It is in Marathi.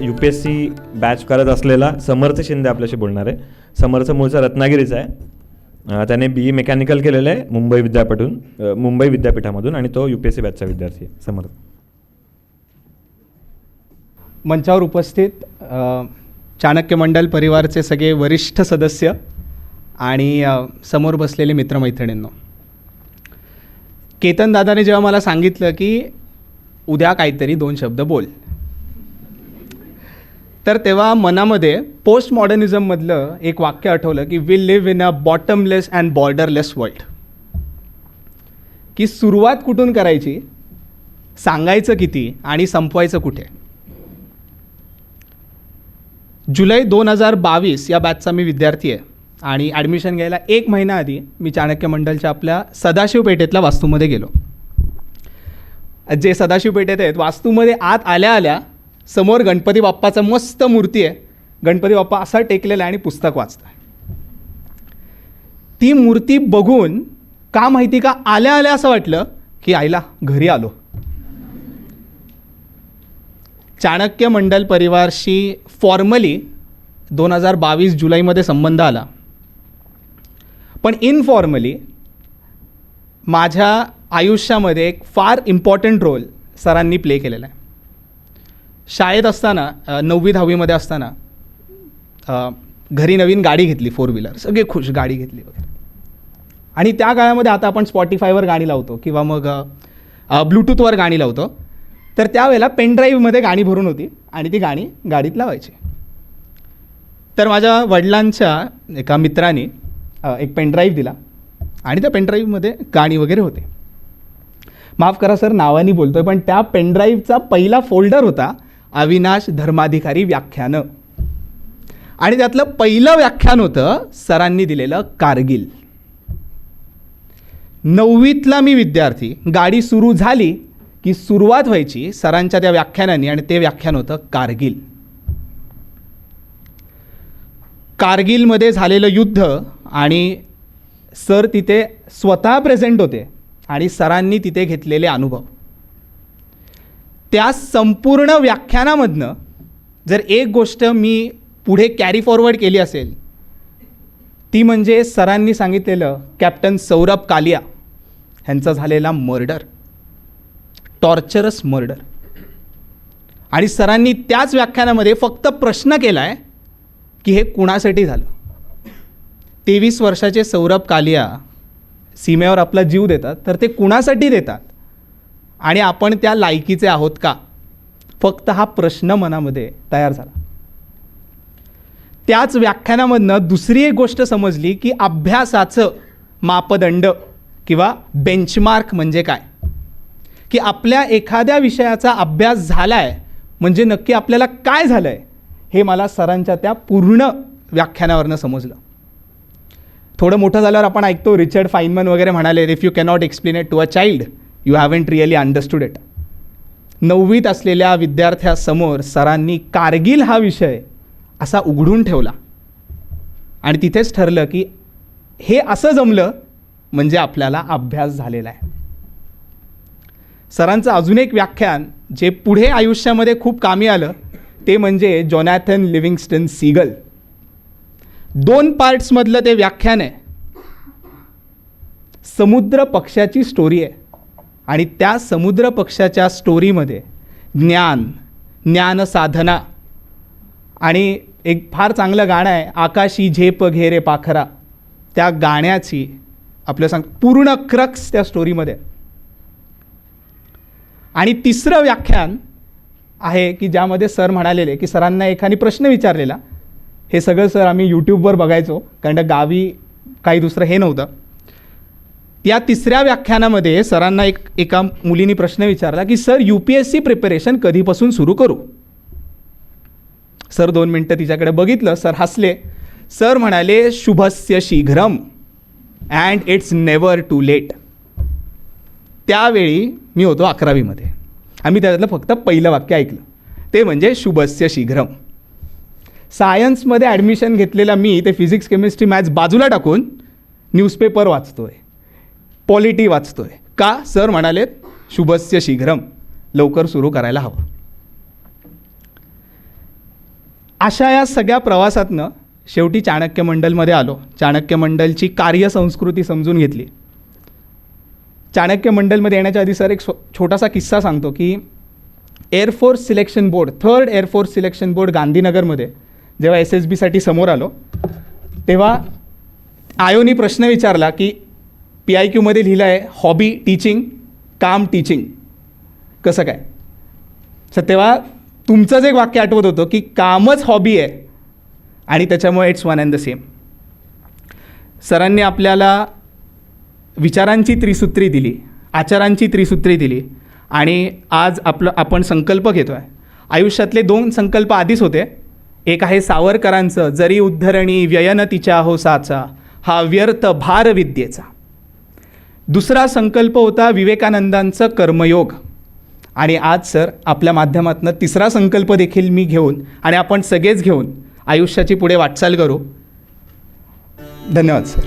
U P S C batch करत असलेला समर्थ शिंदे आपल्याशी बोलणार आहे. समर्थ मूळचा रत्नागिरीचा आहे. त्याने बी ई मेकॅनिकल केलेलं आहे मुंबई विद्यापीठून मुंबई विद्यापीठामधून आणि तो यू पी एस सी बॅचचा विद्यार्थी आहे. समर्थ. मंचावर उपस्थित चाणक्य मंडल परिवारचे सगळे वरिष्ठ सदस्य आणि समोर बसलेले मित्रमैत्रिणींनो. केतन दादाने जेव्हा मला सांगितलं की उद्या काहीतरी दोन शब्द बोल. तर तेव्हा मनामध्ये पोस्ट मॉडर्निझममधलं एक वाक्य आठवलं की we live in a bottomless and borderless world की सुरुवात कुठून करायची? सांगायचं किती आणि संपवायचं कुठे? जुलै दोन हजार बावीस या बॅचचा मी विद्यार्थी आहे. आणि ॲडमिशन घ्यायला एक महिना आधी मी चाणक्य मंडलच्या आपल्या सदाशिव पेठेतल्या वास्तूमध्ये गेलो. जे सदाशिव पेठेत आहेत वास्तूमध्ये आत आल्या आल्या समोर गणपती बाप्पाचं मस्त मूर्ती आहे. गणपती बाप्पा असा टेकलेला आहे आणि पुस्तक वाचतं ती मूर्ती बघून का माहिती का आल्या आल्या असं वाटलं की आईला घरी आलो. चाणक्य मंडल परिवारशी फॉर्मली दोन हजार बावीस जुलैमध्ये संबंध आला. पण इनफॉर्मली माझ्या आयुष्यामध्ये एक फार इम्पॉर्टंट रोल सरांनी प्ले केलेला आहे. शाळेत असताना नववी दहावीमध्ये असताना घरी नवीन गाडी घेतली फोर व्हीलर सगळे खुश गाडी घेतली वगैरे. आणि त्या काळामध्ये आता आपण स्पॉटीफायवर गाणी लावतो किंवा मग ब्लूटूथवर गाणी लावतो. तर त्यावेळेला पेनड्राईव्हमध्ये गाणी भरून होती आणि ती गाणी गाडीत लावायची. तर माझ्या वडिलांच्या एका मित्राने एक पेनड्राईव्ह दिला आणि त्या पेनड्राईव्हमध्ये गाणी वगैरे होते. माफ करा सर नावानी बोलतोय पण त्या पेनड्राईव्हचा पहिला फोल्डर होता अविनाश धर्माधिकारी व्याख्यानं. आणि त्यातलं पहिलं व्याख्यान होतं सरांनी दिलेलं कारगिल. नववीतला मी विद्यार्थी गाडी सुरू झाली की सुरुवात व्हायची सरांच्या त्या व्याख्यानाने आणि ते व्याख्यान होतं कारगिल. कारगिलमध्ये झालेलं युद्ध आणि सर तिथे स्वतः प्रेझेंट होते आणि सरांनी तिथे घेतलेले अनुभव. त्या संपूर्ण व्याख्यानामधनं जर एक गोष्ट मी पुढे कॅरी फॉरवर्ड केली असेल ती म्हणजे सरांनी सांगितलेलं कॅप्टन सौरभ कालिया ह्यांचा झालेला मर्डर टॉर्चरस मर्डर. आणि सरांनी त्याच व्याख्यानामध्ये फक्त प्रश्न केला आहे की हे कुणासाठी झालं? तेवीस वर्षाचे सौरभ कालिया सीमेवर आपला जीव देतात तर ते कुणासाठी देतात? आणि आपण त्या लायकीचे आहोत का? फक्त हा प्रश्न मनामध्ये तयार झाला. त्याच व्याख्यानामधनं दुसरी एक गोष्ट समजली की अभ्यासाचं मापदंड किंवा बेंचमार्क म्हणजे काय? की आपल्या एखाद्या विषयाचा अभ्यास झाला आहे म्हणजे नक्की आपल्याला काय झालं आहे हे मला सरांच्या त्या पूर्ण व्याख्यानावरनं समजलं. थोडं मोठं झाल्यावर आपण ऐकतो रिचर्ड फाईनमन वगैरे म्हणाले if you cannot explain it to a child you haven't really understood it नववीत असलेल्या विद्यार्थ्यासमोर सरांनी कारगिल हा विषय असा उघडून ठेवला. आणि तिथेच ठरलं की हे असं जमलं म्हणजे आपल्याला अभ्यास झालेला आहे. सरांचं अजून एक व्याख्यान जे पुढे आयुष्यामध्ये खूप कामी आलं ते म्हणजे जॉनॅथन लिव्हिंगस्टन सीगल. दोन पार्ट्समधलं ते व्याख्यान आहे. समुद्र पक्षाची स्टोरी आहे. आणि त्या समुद्र पक्षाच्या स्टोरीमध्ये ज्ञान ज्ञान साधना आणि एक फार चांगलं गाणं आहे आकाशी झेप घेरे पाखरा. त्या गाण्याची आपलं सांग पूर्ण क्रक्स त्या स्टोरीमध्ये आहे. आणि तिसरं व्याख्यान आहे की ज्यामध्ये सर म्हणालेले की सरांना एखादी प्रश्न विचारलेला. हे सगळं सर आम्ही यूट्यूबवर बघायचो कारण गावी काही दुसरं हे नव्हतं. या तिसऱ्या व्याख्यानामध्ये सरांना एक एका मुलीने प्रश्न विचारला की sir U P S C preparation कधीपासून सुरू करू? सर दोन मिनटं तिच्याकडे बघितलं सर हसले. सर म्हणाले शुभस्य शीघ्रम and it's never too late त्यावेळी मी होतो अकरावीमध्ये. आम्ही त्यातलं फक्त पहिलं वाक्य ऐकलं. ते म्हणजे शुभस्य शीघ्रम. सायन्समध्ये ॲडमिशन घेतलेला मी ते फिजिक्स केमिस्ट्री मॅथ्स बाजूला टाकून न्यूजपेपर वाचतोय. पॉलिटी वाचतोय. का? सर म्हणालेत शुभस्य शीघ्रम. लवकर सुरू करायला हवं. अशा या सगळ्या प्रवासातनं शेवटी चाणक्य मंडलमध्ये आलो. चाणक्य मंडलची कार्यसंस्कृती समजून घेतली. चाणक्य मंडलमध्ये येण्याच्या आधी सर एक छोटासा किस्सा सांगतो की air force selection board third air force selection board गांधीनगरमध्ये जेव्हा एस एस बीसाठी समोर आलो तेव्हा आयोनी प्रश्न विचारला की पी आय क्यूमध्ये लिहिलं आहे हॉबी टीचिंग काम टीचिंग कसं काय? सर तेव्हा तुमचंच एक वाक्य आठवत होतं की कामच हॉबी आहे आणि त्याच्यामुळे it's one and the same सरांनी आपल्याला विचारांची त्रिसूत्री दिली आचारांची त्रिसूत्री दिली आणि आज आपलं आपण संकल्प घेतो आहे आयुष्यातले दोन संकल्प आधीच होते. एक आहे सावरकरांचं जरी उद्धरणी व्ययन तिच्या हो साचा हा व्यर्थ भार विद्येचा. दुसरा संकल्प होता विवेकानंदांचं कर्मयोग. आणि आज सर आपल्या माध्यमातून तिसरा संकल्प देखील मी घेऊन आणि आपण सगळेच घेऊन आयुष्याची पुढे वाटचाल करू. धन्यवाद सर.